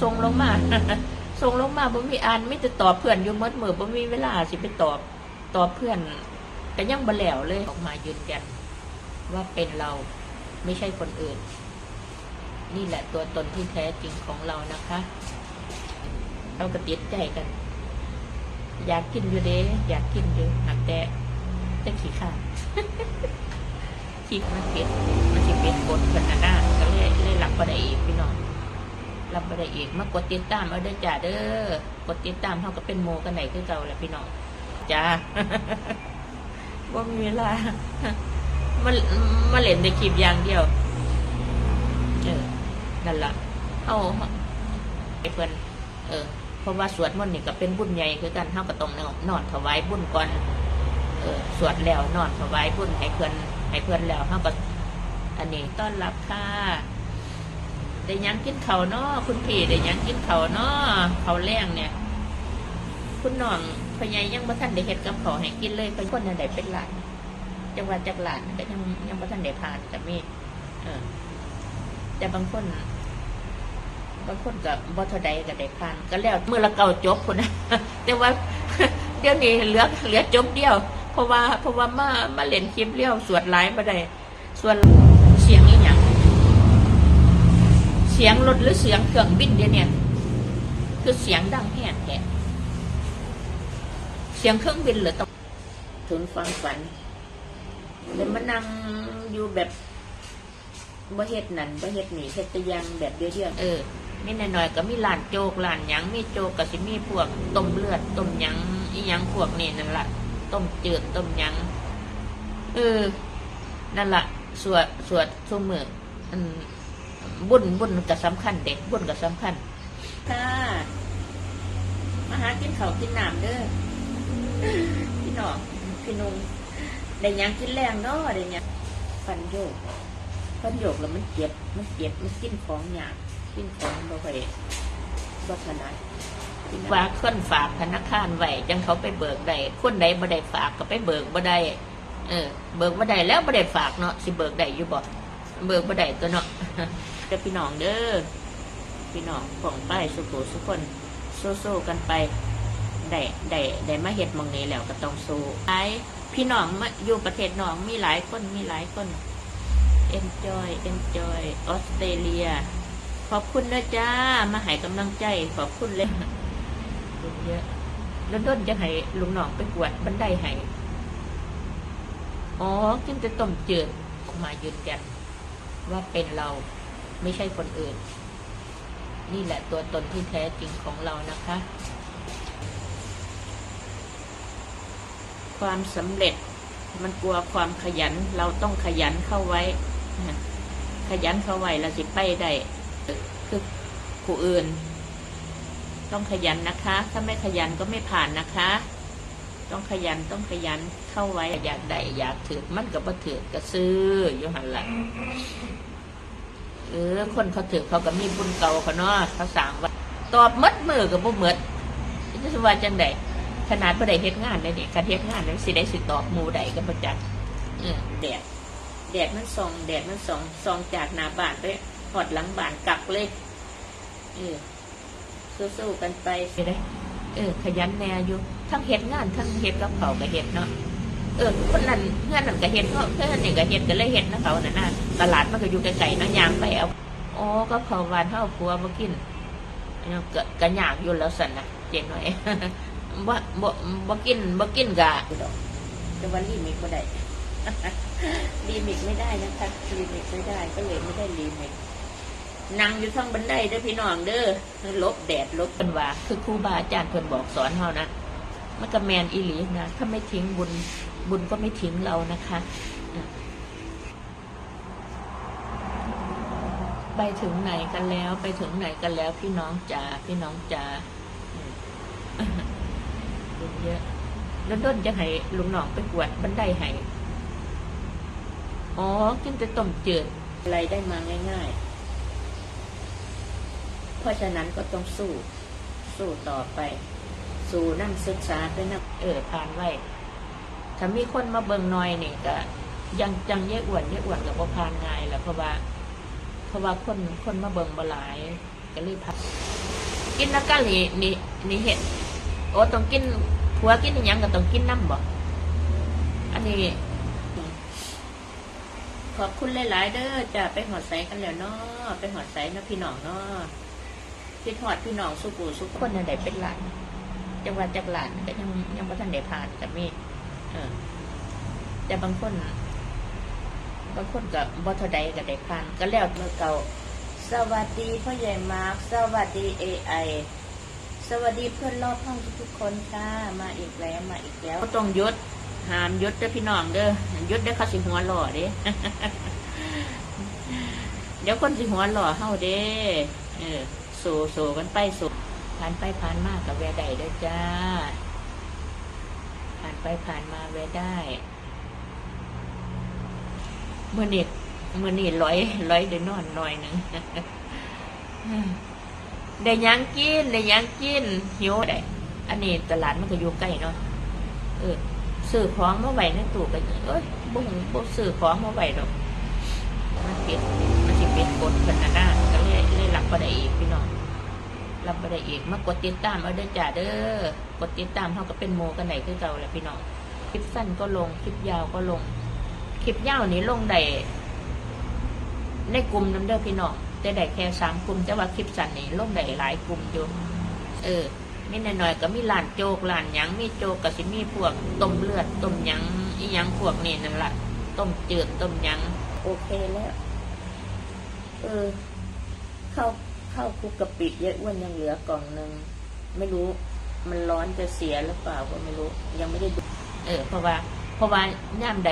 ส่งลงมาส่งลงมาบ่มีอ่านไม่จะตอบเพื่อนอยู่มดมือบ่มีเวลาสิไปตอบตอบเพื่อนก็ยังบ่แล้วเลยออกมายืนยันว่าเป็นเราไม่ใช่คนอื่น นี่แหละตัวตนที่แท้จริงของเรานะคะเราก็ติดใจกัน อยากกินอยู่เด้อยากกินอยู่หากแต่แต่ขี้ข้าขี้มันเป็ดมันสิเป็ดบดกันนะก็เลยเลยรับบ่ได้อีกพี่น้อง รับบ่ได้อีกมากดติดตามเอาเด้จ้าเด้อกดติดตามเท่ากับเป็นโมกันไหนคือเก่าแหละพี่น้องจ้าว่ามีเวลามามาเล่นในคลิปอย่างเดียวเออนั่นละเอาไอ้เพื่อนเออเพราะว่าสวดมนต์นี่ก็เป็นบุญใหญ่คือกันเท่ากับตรงนอนถวายบุญก่อนเออสวดแล้วนอนถวายบุญให้เพื่อนให้เพื่อนแล้วเท่ากับอันนี้ต้อนรับค่ะ ได้ยังกินเขาเนาะคุณพี่ได้ยังกินเขาเนาะเขาแรงเนี่ย คุณน้องพญายยังบ่ทันได้เฮ็ดกับเขาให้กินเลยเป็นนอันใดเป็นหลานจังหวัดจักหลานก็ยังยังบ่ทันได้ผ่านแต่มีเออแต่บางคนบางคนก็บ่ทใดก็ได้ผ่าน ก็แล้วเมื่อละเก่าจบพุ่นนะแต่ว่าเดี๋ยวนี้เหลือเหลือจบเดียว เพราะว่าเพราะว่ามามาเล่นคลิปเลี้ยวสวดหลายบ่ได้ส่วนเสียงอีหยัง สียงรถหรือเสียงเครื่องบินเดี๋ยวนี้คือเสียงดังแห่แท้เสียงเครื่องบินหรือต้องถึงฟังฝันเลยมานั่งอยู่แบบบ่เฮ็ดนั่นบ่เฮ็ดนี่เฮ็ดตะยังแบบเดียวๆเออมีหน่อยๆก็มีร้านโจกร้านหยังมีโจกก็สิมีพวกต้มเลือดต้มหยังอีหยังพวกนี่นั่นล่ะต้มจืดต้มหยังเออนั่นล่ะสวดสวดทุกมืออัน บุญบุญก็สำคัญเด็กบุญก็สำคัญค่ะมาหากินข้าวกินน้ำเด้อพี่น้องพี่นุ่งได้หยังกินแรงเนาะได้หยังฟันโยกฟันโยกแล้วมันเจ็บมันเจ็บมันกินของหยาบกินของบ่ค่อยบ่ถนัดฝากคนฝากธนาคารไว้จังเขาไปเบิกได้คนใดบ่ได้ฝากก็ไปเบิกบ่ได้เออ เบิกบ่ได้แล้วบ่ได้ฝากเนาะสิเบิกได้อยู่บ่เบิกบ่ได้ตัวเนาะ เด้อพี่น้องเด้อพี่น้องของป้ายสุโขสุกคนโซ่ๆกันไปได้ได้ได้มาเฮ็ดมองนี้แล้วก็ต้องสู้หลายพี่น้องมาอยู่ประเทศน้องมีหลายคนมีหลายคน enjoy enjoy ออสเตรเลีย ขอบคุณนะจ้า มาให้กำลังใจ ขอบคุณเลยเยอะแล้วด้นจะให้ลุงน้องไปกวดบันไดให้อ๋อกินแต่ต้มจืดมายืนยันว่าเป็นเรา ไม่ใช่คนอื่น นี่แหละตัวตนที่แท้จริงของเรานะคะ ความสำเร็จมันกลัวความขยัน เราต้องขยันเข้าไว้ ขยันเข้าไว้เราสิไปได้คือผู้อื่น ต้องขยันนะคะ ถ้าไม่ขยันก็ไม่ผ่านนะคะ ต้องขยันต้องขยันเข้าไว้อยากได้อยากถือมันก็บ่ถือก็ซื้ออยู่หันหลัง เออ คนเขาถือเขาก็มีบุญเก่าเขาเนาะเขาสั่งว่าตอบหมดมือกับบ่หมดจะว่าจังไดขนาดบ่ได้เฮ็ดงานได้นี่การเฮ็ดงานนั้นสิได้สิตอบหมู่ใดก็บ่จักเออแดดแดดมันส่องแดดมันส่องส่องจากหน้าบ้านไปหอดหลังบ้านกลับเลยเออสู้ๆกันไปสิได้เออ ขยันแน่อยู่ทั้งเฮ็ดงานทั้งเฮ็ดกับเขาวก็เฮ็ดเนาะ เออคนนั้นเพื่อนนั่นก็เฮ็ดเขาเพื่อนนี่ก็เฮ็ดก็เลยเฮ็ดนะเขาน่ะนะตลาดมันก็อยู่ไกลๆนาะยางไปเอาอ๋อก็เขาววานเท่าครัวบ่กินเนาะก็ก็ยากอยู่แล้วสันนะเจ๊หน่อยบ่บ่บ่กินบ่กินกะแต่ว่ารีมิกบ่ได้รีมิกไม่ได้นะคะรีมิกไม่ได้ก็เลยไม่ได้รีมิกนั่งอยู่ทั้งบันไดเด้อพี่น้องเด้อลบแดดลบเป็นว่า คือครูบาอาจารย์เพิ่นบอกสอนเฮานะมันก็แมนอีหลีนะถ้าไม่ทิ้งบุญ บุญก็ไม่ทิ้งเรานะคะอะไปถึงไหนกันแล้ว ไปถึงไหนกันแล้ว พี่น้องจ๋าพี่น้องจ๋าอืมบุญเยอะแล้วด้นจะให้ลุงหนองไปกวดบันไดให้อ๋อกินแต่ต้มจืดอะไรได้มาง่าย ๆ เพราะฉะนั้นก็ต้องสู้ สู้ต่อไป สู้นั่งศึกษาไปนะเออผ่านไว้ ถ้ามีคนมาเบิ่งหน่อยนี่ก็ยังจังเยอะอ้วนเยอะอ้วนกับพผ่านง่ายแหล้วเพราะว่า เพราะว่าคนคนมาเบิ่งบ่หลาย ก็เลยผ่านกินนักกะนี่นี่นี่เห็ดโอ้ต้องกินผัวกินอยังก็ต้องกินน้ำบ่อันนี้ ขอบคุณหลาย ๆ เด้อจะไปหอดใสกันแล้วเนาะไปหอดใสนะพี่น้องเนาะคิดหอดพี่น้องสุกูสุกคนอันใดเป็นหลานจังหวัดจากหลานก็ยังยังบ่ทันได้ผ่านแต่มี เออ แต่บางคนบางคนก็บ่เท่าใดก็ได้ผ่านก็แล้วเมื่อเก่า สวัสดีพ่อใหญ่มาร์คสวัสดีเอไอสวัสดีเพื่อนรอบห้องทุกๆคนค่ะมาอีกแล้วมาอีกแล้วก็ต้องยศหามยศเด้อพี่น้องเด้อยศได้อเขาสิหัวหล่อเด้เดี๋ยวคนสิหัวหล่อเฮาเด้เออโซโซกันไปโซผ่านไปผ่านมากับแวได้เด้อจ้า ไปผ่านมาแวได้เมื่อนี้เมื่อนี้ร้อยร้อยได้นอนหน่อยหนึ่งได้ยังกินได้ยังกินหิวได้อันนี้ตลาดมันก็อยู่ใกล้เนาะเออซื้อของมาไหวในตู้ก็เอ้ยบุ้งบุ้งซื้อของมาไหว้ดอกมันปิดมันสิปิดกดกันนะนก็เลยเลยรับบ่ได้อีกพี่น้อง รับบ่ได้อีกมากดติดตามเอาเด้จ้าเด้อกดติดตามเท่ากับเป็นโมกันไหนคือเก่าแหละพี่น้องคลิปสั้นก็ลงคลิปยาวก็ลง คลิปยาวนี้ลงได้ในกลุ่มน้ำเด้อพี่น้องแต่ได้แค่สามกลุ่มแต่ว่าคลิปสั้นนี่ลงได้หลายกลุ่มอยู่เออมีหน่อยๆก็มีร้านโจกร้านยังมีโจกก็สิมีพวกต้มเลือดต้มยังอียังพวกนี้นั่นละต้มจืดต้มยังโอเคแล้ว เออ เข้า เข้าคุกกะปิเยอะอ้วนยังเหลือกล่องหนึ่งไม่รู้มันร้อนจะเสียหรือเปล่าก็ไม่รู้ ยังไม่ได้ดูเออเพราะว่า เพราะว่าย่ามใด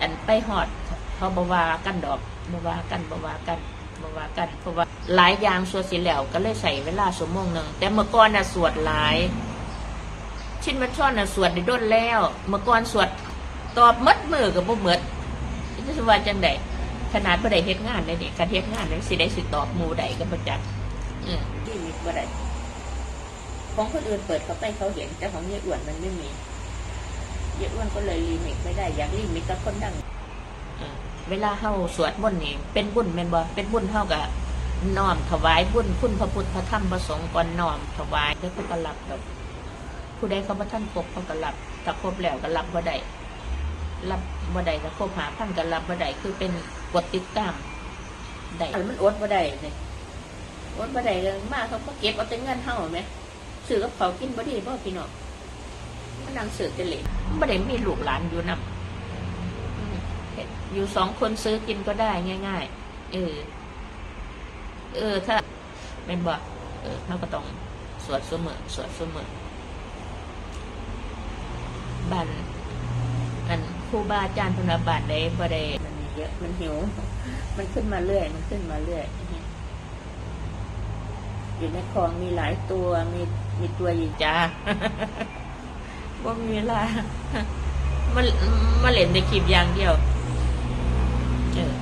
อันไปหอดเขาบวากันดอกบวากันบวากันบวากัน เพราะว่าหลายอย่างสวดสิแล้วก็เลยใส่เวลาชั่วโมงหนึ่งแต่เมื่อก่อนน่ะสวดหลาย ชิ้นมัช่อนน่ะสวดได้ด้นแล้ว เมื่อก่อนสวดตอบมัดมือกับบ่เมดจะว่าจังได ขนาดบ่ได้เฮ็ดงานเลยนี่การเฮ็ดงานนั้นสิได้สิตอบหมู่ใดก็บ่จักอืมที่มีบ่ได้ของคนอื่นเปิดเข้าไปเขาเห็นแต่ของยายอ้วนมันไม่มียายอ้วนก็เลยลิมิตไม่ได้อยากลิมิตกับคนดังเวลาเฮาสวดมนต์นี่เป็นบุญแม่นบ่เป็นบุญเฮาก็น้อมถวายบุญคุณพระพุทธพระธรรมพระสงฆ์ก่อนน้อมถวายแล้วก็ก็รับดอกผู้ใดเขาบ่ทันครบเขาก็รับถ้าครบแล้วก็รับบ่ได้รับบ่ได้ถ้าครบหาพันก็รับบ่ได้คือเป็น กดติดตามได้มันอดบ่ได้นี่อดบ่ได้เลยมาเขาก็เก็บเอาแต่เงินเฮาแหมซื้อกับเขาวกินบ่ดีบ่พี่น้องมันนั่งซื้อแต่เหล็กบ่ได้มีลูกหลานอยู่นำอยู่สองคนซื้อกินก็ได้ง่าย ๆ เออ เออ ถ้าเป็นบ่เออเราก็ต้องสวดเสมอสวดเสมอบันอันครูบาอาจารย์เพนว่าบานได้บ่ได้มันมี เยอะ มันหิว มันขึ้นมาเรื่อย มันขึ้นมาเรื่อยอยู่ในคลองมีหลายตัว มีมีตัวใหญ่จ้าว่ามีเวลามันมาเล่นในคลิปอย่างเดียว เออ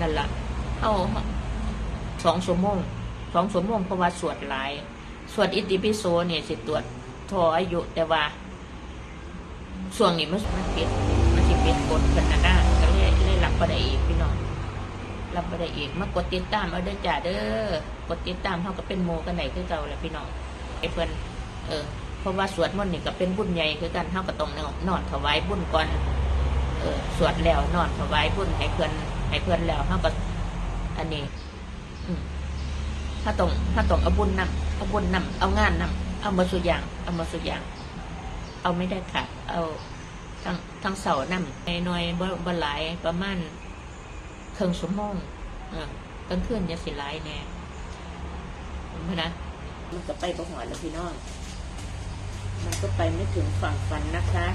นั่นละเอาสองชั่วโมงสองชั่วโมงเพราะว่าสวดหลาย สวดอิติปิโสเนี่ยสิตรวจทออายุแต่ว่าช่วงนี้มันมันปิดมันสิปิดกดกันนะนะก็เลยเลยรั บ่ได้อีกพี่น้องรับบ่ได้อีกมากดติดตามเอาเด้อจ้าเด้อกดติดตามเท่ากับเป็นโมกันไหนคือเก่าแหละพี่น้องไอ้เพิ่อนเออเพราะว่าสวดมนต์นี่ก็เป็นบุญใหญ่คือกันเท่ากับตรงนอนถวายบุญก่อนเออสวดแล้วนอนถวายบุญให้เพื่อนให้เพื่อนแล้วเขาก็อันนี้ถ้าต้องถ้าต้องเอาบุญนำเอาบุญนำเอางานนำเอามาสุอย่าง เอามาสุอย่าง เอาไม่ได้ค่ะ เอา ทั้งทั้งเสาร์นำในหน่วยบ่บหลายประมาณครึ่งชั่วโมงเออกลางคืนจะสิหลายแน่เพนะมันก็ไปประหัวแล้วพี่น้อง มันก็ไปไม่ถึงฝั่งฝันนะคะ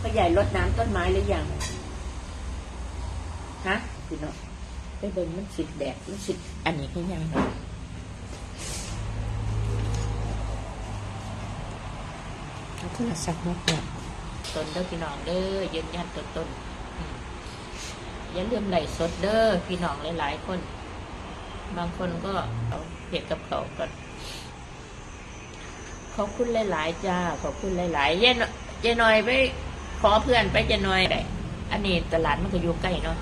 พ่อใหญ่รดน้ำต้นไม้หรือยังฮะพี่น้องไปเบิ่งมันสิดแดดมันสิดอันนี้ให้ยังเนาะเอา โทรศัพท์มาเปิดต้นเด้อพี่น้องเด้อยืนยันต้นต้นอย่าลืมไหลสดเด้อพี่น้องหลายๆคน บางคนก็เอาเห็ดกับเขากันขอบคุณหลายๆจ้าขอบคุณหลายๆเย็นเจนอยไป ขอเพื่อนไปเจนอยได้อันนี้ตลาดมันก็อยู่ใกล้เนาะ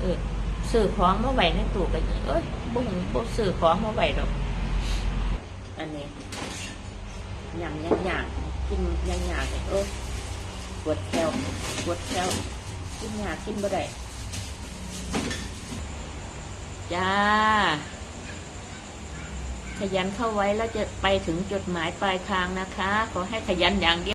เออซื้อของมาไหว้ในตู้ก็เอ้ยบุ้งบุซื้อของมาไหว้ดอก อันนี้ยำยำยำ กินยำยำเออปวดแคลปวดแคลกินยากินบ่ได้จ้า ขยันเข้าไว้แล้วจะไปถึงจุดหมายปลายทางนะคะ ขอให้ขยันอย่างเดียว